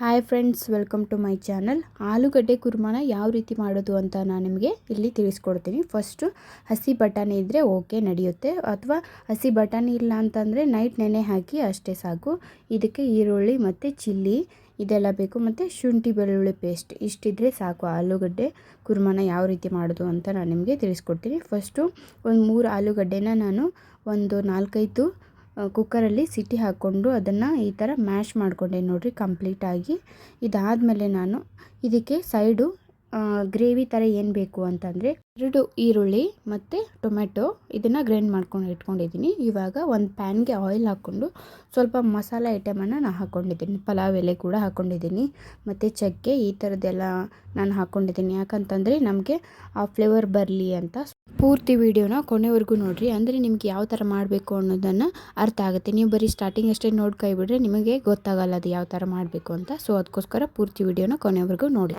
Hi friends welcome to my channel ಆಲೂಗಡ್ಡೆ ಕುರ್ಮಾನ ಯಾವ ರೀತಿ ಮಾಡೋದು ಅಂತ ನಾನು ನಿಮಗೆ ಇಲ್ಲಿ ತಿಳಿಸ್ಕೊಡ್ತೀನಿ. ಫಸ್ಟು ಹಸಿ ಬಟಾಣಿ ಇದ್ದರೆ ಓಕೆ ನಡೆಯುತ್ತೆ. ಅಥವಾ ಹಸಿ ಬಟಾಣಿ ಇಲ್ಲ ಅಂತಂದರೆ ನೈಟ್ ನೆನೆ ಹಾಕಿ ಅಷ್ಟೇ ಸಾಕು. ಇದಕ್ಕೆ ಈರುಳ್ಳಿ ಮತ್ತು ಚಿಲ್ಲಿ ಇದೆಲ್ಲ ಬೇಕು. ಮತ್ತು ಶುಂಠಿ ಬೆಳ್ಳುಳ್ಳಿ ಪೇಸ್ಟ್ ಇಷ್ಟಿದ್ರೆ ಸಾಕು ಆಲೂಗಡ್ಡೆ ಕುರ್ಮಾನ ಯಾವ ರೀತಿ ಮಾಡೋದು ಅಂತ ನಾನು ನಿಮಗೆ ತಿಳಿಸ್ಕೊಡ್ತೀನಿ. ಫಸ್ಟು ಒಂದು ಮೂರು ಆಲೂಗಡ್ಡೆನ ನಾನು ಒಂದು ನಾಲ್ಕೈದು ಕುಕ್ಕರಲ್ಲಿ ಸಿಟಿ ಹಾಕ್ಕೊಂಡು ಅದನ್ನು ಈ ಥರ ಮ್ಯಾಶ್ ಮಾಡಿಕೊಂಡೆ ನೋಡಿರಿ ಕಂಪ್ಲೀಟಾಗಿ ಇದಾದಮೇಲೆ ನಾನು ಇದಕ್ಕೆ ಸೈಡು ಗ್ರೇವಿ ಥರ ಏನು ಬೇಕು ಅಂತಂದರೆ ಎರಡು ಈರುಳ್ಳಿ ಮತ್ತು ಟೊಮೆಟೊ ಇದನ್ನು ಗ್ರೈಂಡ್ ಮಾಡ್ಕೊಂಡು ಇಟ್ಕೊಂಡಿದ್ದೀನಿ. ಇವಾಗ ಒಂದು ಪ್ಯಾನ್ಗೆ ಆಯಿಲ್ ಹಾಕ್ಕೊಂಡು ಸ್ವಲ್ಪ ಮಸಾಲೆ ಐಟಮನ್ನು ನಾನು ಹಾಕ್ಕೊಂಡಿದ್ದೀನಿ ಪಲಾವ್ ಎಲೆ ಕೂಡ ಹಾಕ್ಕೊಂಡಿದ್ದೀನಿ ಮತ್ತು ಚಕ್ಕೆ ಈ ಥರದ್ದೆಲ್ಲ ನಾನು ಹಾಕ್ಕೊಂಡಿದ್ದೀನಿ ಯಾಕಂತಂದರೆ ನಮಗೆ ಆ ಫ್ಲೇವರ್ ಬರಲಿ ಅಂತ ಪೂರ್ತಿ ವಿಡಿಯೋನ ಕೊನೆವರೆಗೂ ನೋಡಿರಿ. ಅಂದರೆ ನಿಮ್ಗೆ ಯಾವ ಥರ ಮಾಡಬೇಕು ಅನ್ನೋದನ್ನು ಅರ್ಥ ಆಗುತ್ತೆ. ನೀವು ಬರೀ ಸ್ಟಾರ್ಟಿಂಗ್ ಅಷ್ಟೇ ನೋಡಿ ನಿಮಗೆ ಗೊತ್ತಾಗಲ್ಲ ಅದು ಯಾವ ಥರ ಮಾಡಬೇಕು ಅಂತ. ಸೊ ಅದಕ್ಕೋಸ್ಕರ ಪೂರ್ತಿ ವಿಡಿಯೋನ ಕೊನೆವರೆಗೂ ನೋಡಿ.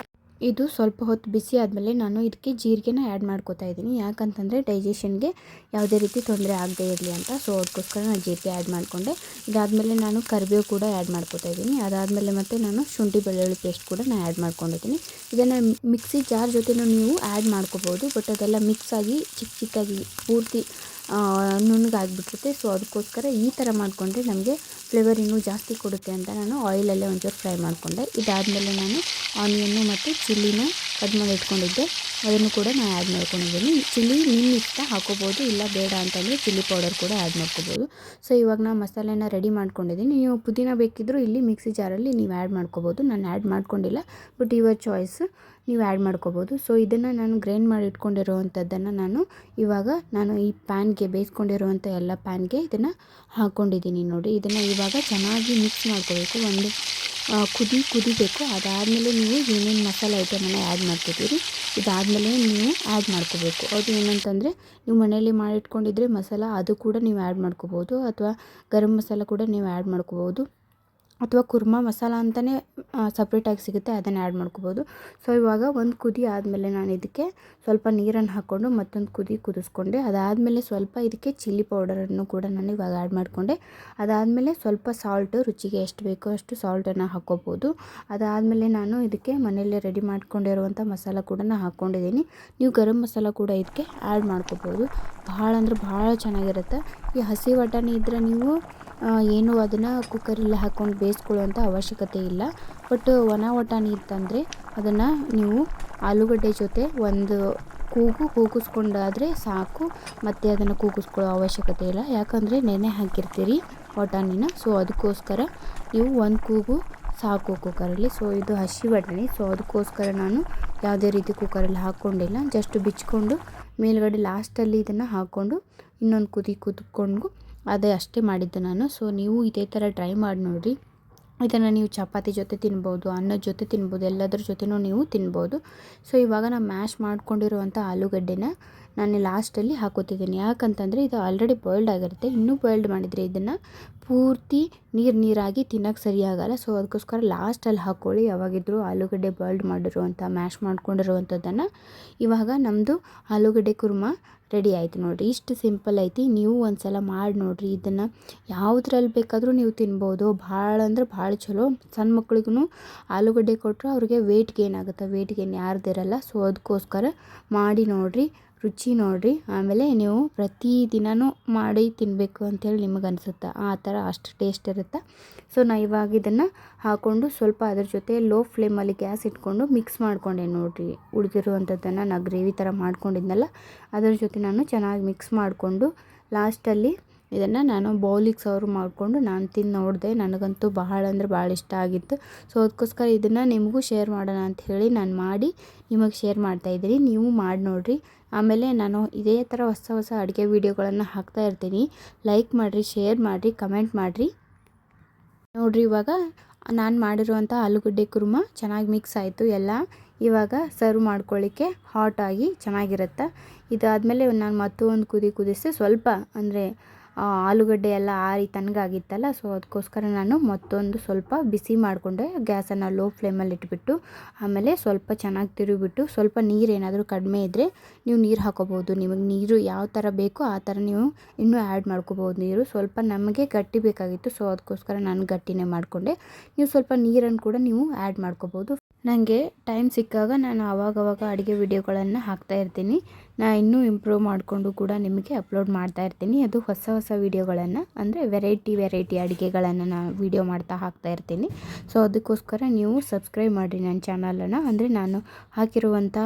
ಇದು ಸ್ವಲ್ಪ ಹೊತ್ತು ಬಿಸಿ ಆದಮೇಲೆ ನಾನು ಇದಕ್ಕೆ ಜೀರಿಗೆನ ಆ್ಯಡ್ ಮಾಡ್ಕೋತಾ ಇದ್ದೀನಿ. ಯಾಕಂತಂದರೆ ಡೈಜೆಷನ್ಗೆ ಯಾವುದೇ ರೀತಿ ತೊಂದರೆ ಆಗದೆ ಇರಲಿ ಅಂತ. ಸೊ ಅದಕ್ಕೋಸ್ಕರ ನಾನು ಜೀರಿಗೆ ಆ್ಯಡ್ ಮಾಡಿಕೊಂಡೆ. ಇದಾದಮೇಲೆ ನಾನು ಕರಿಬೇವು ಕೂಡ ಆ್ಯಡ್ ಮಾಡ್ಕೋತಾ ಇದ್ದೀನಿ. ಅದಾದಮೇಲೆ ಮತ್ತು ನಾನು ಶುಂಠಿ ಬೆಳ್ಳುಳ್ಳಿ ಪೇಸ್ಟ್ ಕೂಡ ನಾನು ಆ್ಯಡ್ ಮಾಡ್ಕೊಂಡಿದ್ದೀನಿ. ಇದನ್ನು ಮಿಕ್ಸಿ ಜಾರ್ ಜೊತೆನೂ ನೀವು ಆ್ಯಡ್ ಮಾಡ್ಕೋಬೋದು. ಬಟ್ ಅದೆಲ್ಲ ಮಿಕ್ಸ್ ಆಗಿ ಚಿಕ್ಕ ಚಿಕ್ಕಾಗಿ ಪೂರ್ತಿ ನುಣ್ಣಗಾಗಿಬಿಟ್ಟಿರುತ್ತೆ. ಸೊ ಅದಕ್ಕೋಸ್ಕರ ಈ ಥರ ಮಾಡಿಕೊಂಡ್ರೆ ನಮಗೆ ಫ್ಲೇವರ್ ಇನ್ನೂ ಜಾಸ್ತಿ ಕೊಡುತ್ತೆ ಅಂತ ನಾನು ಆಯಿಲಲ್ಲೇ ಒಂಚೂರು ಫ್ರೈ ಮಾಡಿಕೊಂಡೆ. ಇದಾದಮೇಲೆ ನಾನು ಆನಿಯನ್ನು ಮತ್ತು ಚಿಲ್ಲಿನ ಕಟ್ ಮಾಡಿ ಇಟ್ಕೊಂಡಿದ್ದೆ. ಅದನ್ನು ಕೂಡ ನಾನು ಆ್ಯಡ್ ಮಾಡ್ಕೊಂಡಿದ್ದೀನಿ. ಚಿಲ್ಲಿ ನಿಮ್ಮ ಇಷ್ಟ ಹಾಕೋಬೋದು, ಇಲ್ಲ ಬೇಡ ಅಂತಂದರೆ ಚಿಲ್ಲಿ ಪೌಡರ್ ಕೂಡ ಆ್ಯಡ್ ಮಾಡ್ಕೋಬೋದು. ಸೊ ಇವಾಗ ನಾನು ಮಸಾಲೆನ ರೆಡಿ ಮಾಡ್ಕೊಂಡಿದ್ದೀನಿ. ನೀವು ಪುದೀನ ಬೇಕಿದ್ದರೂ ಇಲ್ಲಿ ಮಿಕ್ಸಿ ಜಾರಲ್ಲಿ ನೀವು ಆ್ಯಡ್ ಮಾಡ್ಕೋಬೋದು. ನಾನು ಆ್ಯಡ್ ಮಾಡ್ಕೊಂಡಿಲ್ಲ ಬಟ್ ಯುವರ್ ಚಾಯ್ಸ್ ನೀವು ಆ್ಯಡ್ ಮಾಡ್ಕೋಬೋದು. ಸೊ ಇದನ್ನು ನಾನು ಗ್ರೈಂಡ್ ಮಾಡಿ ಇಟ್ಕೊಂಡಿರುವಂಥದ್ದನ್ನು ನಾನು ಇವಾಗ ನಾನು ಈ ಪ್ಯಾನ್ಗೆ ಬೇಯಿಸ್ಕೊಂಡಿರುವಂಥ ಎಲ್ಲ ಪ್ಯಾನ್ಗೆ ಇದನ್ನು ಹಾಕ್ಕೊಂಡಿದ್ದೀನಿ ನೋಡಿ. ಇದನ್ನು ಇವಾಗ ಚೆನ್ನಾಗಿ ಮಿಕ್ಸ್ ಮಾಡ್ಕೋಬೇಕು. ಒಂದು ಕುದಿ, ಕುದಿಬೇಕು. ಅದಾದಮೇಲೆ ನೀವು ಏನೇನು ಮಸಾಲೆ ಐಟಮನ್ನು ಆ್ಯಡ್ ಮಾಡ್ಕೋತೀರಿ, ಇದಾದಮೇಲೆ ನೀವು ಆ್ಯಡ್ ಮಾಡ್ಕೋಬೇಕು. ಅದು ಏನಂತಂದರೆ, ನೀವು ಮನೆಯಲ್ಲಿ ಮಾಡಿಟ್ಕೊಂಡಿದ್ರೆ ಮಸಾಲ ಅದು ಕೂಡ ನೀವು ಆ್ಯಡ್ ಮಾಡ್ಕೋಬೋದು, ಅಥವಾ ಗರಂ ಮಸಾಲ ಕೂಡ ನೀವು ಆ್ಯಡ್ ಮಾಡ್ಕೋಬೋದು, ಅಥವಾ ಕುರ್ಮಾ ಮಸಾಲ ಅಂತಲೇ ಸಪ್ರೇಟಾಗಿ ಸಿಗುತ್ತೆ, ಅದನ್ನು ಆ್ಯಡ್ ಮಾಡ್ಕೋಬೋದು. ಸೊ ಇವಾಗ ಒಂದು ಕುದಿ ಆದಮೇಲೆ ನಾನು ಇದಕ್ಕೆ ಸ್ವಲ್ಪ ನೀರನ್ನು ಹಾಕ್ಕೊಂಡು ಮತ್ತೊಂದು ಕುದಿ ಕುದಿಸ್ಕೊಂಡೆ. ಅದಾದಮೇಲೆ ಸ್ವಲ್ಪ ಇದಕ್ಕೆ ಚಿಲ್ಲಿ ಪೌಡರನ್ನು ಕೂಡ ನಾನು ಇವಾಗ ಆ್ಯಡ್ ಮಾಡಿಕೊಂಡೆ. ಅದಾದಮೇಲೆ ಸ್ವಲ್ಪ ಸಾಲ್ಟು ರುಚಿಗೆ ಎಷ್ಟು ಬೇಕೋ ಅಷ್ಟು ಸಾಲ್ಟನ್ನು ಹಾಕ್ಕೋಬೋದು. ಅದಾದಮೇಲೆ ನಾನು ಇದಕ್ಕೆ ಮನೆಯಲ್ಲೇ ರೆಡಿ ಮಾಡ್ಕೊಂಡಿರುವಂಥ ಮಸಾಲ ಕೂಡ ನಾನು ಹಾಕ್ಕೊಂಡಿದ್ದೀನಿ. ನೀವು ಗರಂ ಮಸಾಲ ಕೂಡ ಇದಕ್ಕೆ ಆ್ಯಡ್ ಮಾಡ್ಕೋಬೋದು. ಭಾಳ ಅಂದ್ರೆ ಭಾಳ ಚೆನ್ನಾಗಿರುತ್ತೆ. ಈ ಹಸಿ ಬಟಾಣಿ ಇದ್ದರೆ ನೀವು ಏನು ಅದನ್ನು ಕುಕ್ಕರಲ್ಲಿ ಹಾಕ್ಕೊಂಡು ಬೇಯಿಸ್ಕೊಳ್ಳುವಂಥ ಅವಶ್ಯಕತೆ ಇಲ್ಲ. ಬಟ್ ಒಣ ವಟಾಣಿ ಇತ್ತಂದರೆ ಅದನ್ನು ನೀವು ಆಲೂಗಡ್ಡೆ ಜೊತೆ ಒಂದು ಕೂಗು ಕೂಗಿಸ್ಕೊಂಡಾದರೆ ಸಾಕು, ಮತ್ತು ಅದನ್ನು ಕೂಗಿಸ್ಕೊಳ್ಳೋ ಅವಶ್ಯಕತೆ ಇಲ್ಲ. ಯಾಕಂದರೆ ನೆನೆ ಹಾಕಿರ್ತೀರಿ ವಟಾಣಿನ ಸೊ ಅದಕ್ಕೋಸ್ಕರ ನೀವು ಒಂದು ಕೂಗು ಸಾಕು ಕುಕ್ಕರಲ್ಲಿ ಸೊ ಇದು ಹಸಿ ಬಟಾಣಿ. ಸೊ ಅದಕ್ಕೋಸ್ಕರ ನಾನು ಯಾವುದೇ ರೀತಿ ಕುಕ್ಕರಲ್ಲಿ ಹಾಕ್ಕೊಂಡಿಲ್ಲ ಜಸ್ಟ್ ಬಿಚ್ಕೊಂಡು ಮೇಲುಗಡೆ ಲಾಸ್ಟಲ್ಲಿ ಇದನ್ನು ಹಾಕ್ಕೊಂಡು ಇನ್ನೊಂದು ಕುದಿ ಕುದ್ಕೊಂಡು ಅದೇ ಅಷ್ಟೇ ಮಾಡಿದ್ದು ನಾನು. ಸೊ ನೀವು ಇದೇ ಥರ ಟ್ರೈ ಮಾಡಿ ನೋಡಿರಿ. ಇದನ್ನು ನೀವು ಚಪಾತಿ ಜೊತೆ ತಿನ್ಬೋದು ಅನ್ನದ ಜೊತೆ ತಿನ್ಬೋದು, ಎಲ್ಲದ್ರ ಜೊತೆನೂ ನೀವು ತಿನ್ಬೋದು. ಸೊ ಇವಾಗ ನಾನು ಮ್ಯಾಶ್ ಮಾಡ್ಕೊಂಡಿರುವಂಥ ಆಲೂಗಡ್ಡೆನ ನಾನು ಲಾಸ್ಟಲ್ಲಿ ಹಾಕೋತಿದ್ದೀನಿ. ಯಾಕಂತಂದರೆ ಇದು ಆಲ್ರೆಡಿ ಬಾಯ್ಲ್ಡ್ ಆಗಿರುತ್ತೆ. ಇನ್ನೂ ಬಾಯ್ಲ್ಡ್ ಮಾಡಿದರೆ ಇದನ್ನು ಪೂರ್ತಿ ನೀರು ನೀರಾಗಿ ತಿನ್ನೋಕ್ಕೆ ಸರಿಯಾಗಲ್ಲ ಸೊ ಅದಕ್ಕೋಸ್ಕರ ಲಾಸ್ಟಲ್ಲಿ ಹಾಕ್ಕೊಳ್ಳಿ ಯಾವಾಗಿದ್ದರೂ ಆಲೂಗಡ್ಡೆ ಬಾಯ್ಲ್ಡ್ ಮಾಡಿರುವಂಥ ಮ್ಯಾಶ್ ಮಾಡ್ಕೊಂಡಿರುವಂಥದ್ದನ್ನು ಇವಾಗ ನಮ್ಮದು ಆಲೂಗಡ್ಡೆ ಕುರ್ಮಾ ರೆಡಿ ಆಯಿತು ನೋಡಿರಿ. ಇಷ್ಟು ಸಿಂಪಲ್ ಐತಿ. ನೀವು ಒಂದು ಸಲ ಮಾಡಿ ನೋಡಿರಿ. ಇದನ್ನು ಯಾವುದ್ರಲ್ಲಿ ಬೇಕಾದರೂ ನೀವು ತಿನ್ಬೋದು. ಭಾಳ ಅಂದ್ರೆ ಭಾಳ ಚಲೋ. ಸಣ್ಣ ಮಕ್ಳಿಗೂ ಆಲೂಗಡ್ಡೆ ಕೊಟ್ಟರೆ ಅವ್ರಿಗೆ ವೇಟ್ ಗೇನ್ ಆಗುತ್ತೆ. ವೇಟ್ ಗೇನ್ ಯಾರ್ದಿರಲ್ಲ ಸೊ ಅದಕ್ಕೋಸ್ಕರ ಮಾಡಿ ನೋಡಿರಿ. ರುಚಿ ನೋಡಿರಿ. ಆಮೇಲೆ ನೀವು ಪ್ರತಿ ದಿನವೂ ಮಾಡಿ ತಿನ್ನಬೇಕು ಅಂತೇಳಿ ನಿಮಗೆ ಅನಿಸುತ್ತೆ. ಆ ಥರ ಅಷ್ಟು ಟೇಸ್ಟ್ ಇರುತ್ತೆ. ಸೊ ನಾ ಇವಾಗ ಇದನ್ನು ಹಾಕ್ಕೊಂಡು ಸ್ವಲ್ಪ ಅದ್ರ ಜೊತೆ ಲೋ ಫ್ಲೇಮಲ್ಲಿ ಗ್ಯಾಸ್ ಇಟ್ಕೊಂಡು ಮಿಕ್ಸ್ ಮಾಡ್ಕೊಂಡೆ ನೋಡಿರಿ. ಉಳಿದಿರುವಂಥದ್ದನ್ನು ನಾ ಗ್ರೇವಿ ಥರ ಮಾಡ್ಕೊಂಡಿದ್ನಲ್ಲ, ಅದ್ರ ಜೊತೆ ನಾನು ಚೆನ್ನಾಗಿ ಮಿಕ್ಸ್ ಮಾಡಿಕೊಂಡು ಲಾಸ್ಟಲ್ಲಿ ಇದನ್ನು ನಾನು ಬೌಲಿಗೆ ಸರ್ವ್ ಮಾಡಿಕೊಂಡು ನಾನು ತಿಂದು ನೋಡಿದೆ. ನನಗಂತೂ ಬಹಳ ಅಂದರೆ ಭಾಳ ಇಷ್ಟ ಆಗಿತ್ತು. ಸೊ ಅದಕ್ಕೋಸ್ಕರ ಇದನ್ನು ನಿಮಗೂ ಶೇರ್ ಮಾಡೋಣ ಅಂತ ಹೇಳಿ ನಾನು ಮಾಡಿ ನಿಮಗೆ ಶೇರ್ ಮಾಡ್ತಾಯಿದ್ದೀನಿ ನೀವು ಮಾಡಿ ನೋಡಿರಿ. ಆಮೇಲೆ ನಾನು ಇದೇ ಥರ ಹೊಸ ಹೊಸ ಅಡುಗೆ ವೀಡಿಯೋಗಳನ್ನು ಹಾಕ್ತಾ ಇರ್ತೀನಿ. ಲೈಕ್ ಮಾಡಿರಿ, ಶೇರ್ ಮಾಡಿರಿ, ಕಮೆಂಟ್ ಮಾಡಿರಿ. ನೋಡಿರಿ, ಇವಾಗ ನಾನು ಮಾಡಿರುವಂಥ ಆಲೂಗಡ್ಡೆ ಕುರ್ಮ ಚೆನ್ನಾಗಿ ಮಿಕ್ಸ್ ಆಯಿತು ಎಲ್ಲ. ಇವಾಗ ಸರ್ವ್ ಮಾಡ್ಕೊಳ್ಳಿಕ್ಕೆ ಆಗಿ ಚೆನ್ನಾಗಿರುತ್ತೆ. ಇದಾದಮೇಲೆ ನಾನು ಮತ್ತೊಂದು ಕುದಿ ಕುದಿಸಿ ಸ್ವಲ್ಪ ಅಂದರೆ ಆಲೂಗಡ್ಡೆ ಎಲ್ಲ ಆರಿ ತಣ್ಣಗಾಗಿತ್ತಲ್ಲ ಸೊ ಅದಕ್ಕೋಸ್ಕರ ನಾನು ಮತ್ತೊಂದು ಸ್ವಲ್ಪ ಬಿಸಿ ಮಾಡಿಕೊಂಡೆ. ಗ್ಯಾಸನ್ನು ಲೋ ಫ್ಲೇಮಲ್ಲಿ ಇಟ್ಬಿಟ್ಟು, ಆಮೇಲೆ ಸ್ವಲ್ಪ ಚೆನ್ನಾಗಿ ತಿರುಗಿಬಿಟ್ಟು, ಸ್ವಲ್ಪ ನೀರು ಏನಾದರೂ ಕಡಿಮೆ ಇದ್ದರೆ ನೀವು ನೀರು ಹಾಕೋಬೋದು ನಿಮಗೆ ನೀರು ಯಾವ ಥರ ಬೇಕೋ ಆ ಥರ ನೀವು ಇನ್ನೂ ಆ್ಯಡ್ ಮಾಡ್ಕೋಬೋದು ನೀರು. ಸ್ವಲ್ಪ ನಮಗೆ ಗಟ್ಟಿ ಬೇಕಾಗಿತ್ತು, ಸೊ ಅದಕ್ಕೋಸ್ಕರ ನಾನು ಗಟ್ಟಿನೇ ಮಾಡಿಕೊಂಡೆ. ನೀವು ಸ್ವಲ್ಪ ನೀರನ್ನು ಕೂಡ ನೀವು ಆ್ಯಡ್ ಮಾಡ್ಕೋಬೋದು ನನಗೆ ಟೈಮ್ ಸಿಕ್ಕಾಗ ನಾನು ಆವಾಗವಾಗ ಅಡುಗೆ ವಿಡಿಯೋಗಳನ್ನು ಹಾಕ್ತಾ ಇರ್ತೀನಿ. ನಾನು ಇನ್ನೂ ಇಂಪ್ರೂವ್ ಮಾಡಿಕೊಂಡು ಕೂಡ ನಿಮಗೆ ಅಪ್ಲೋಡ್ ಮಾಡ್ತಾ ಇರ್ತೀನಿ. ಅದು ಹೊಸ ಹೊಸ ವೀಡಿಯೋಗಳನ್ನು ಅಂದರೆ ವೆರೈಟಿ ವೆರೈಟಿ ಅಡುಗೆಗಳನ್ನು ನಾನು ವಿಡಿಯೋ ಮಾಡ್ತಾ ಹಾಕ್ತಾ ಇರ್ತೀನಿ. ಸೊ ಅದಕ್ಕೋಸ್ಕರ ನೀವು ಸಬ್ಸ್ಕ್ರೈಬ್ ಮಾಡಿರಿ ನನ್ನ ಚಾನಲನ್ನು ಅಂದರೆ ನಾನು ಹಾಕಿರುವಂಥ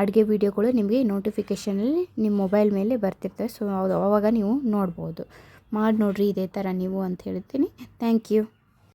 ಅಡುಗೆ ವಿಡಿಯೋಗಳು ನಿಮಗೆ ನೋಟಿಫಿಕೇಷನಲ್ಲಿ ನಿಮ್ಮ ಮೊಬೈಲ್ ಮೇಲೆ ಬರ್ತಿರ್ತವೆ. ಸೊ ಅವಾಗ ನೀವು ನೋಡ್ಬೋದು. ಮಾಡಿ ನೋಡಿರಿ ಇದೇ ಥರ ನೀವು ಅಂತ ಹೇಳ್ತೀನಿ. Thank you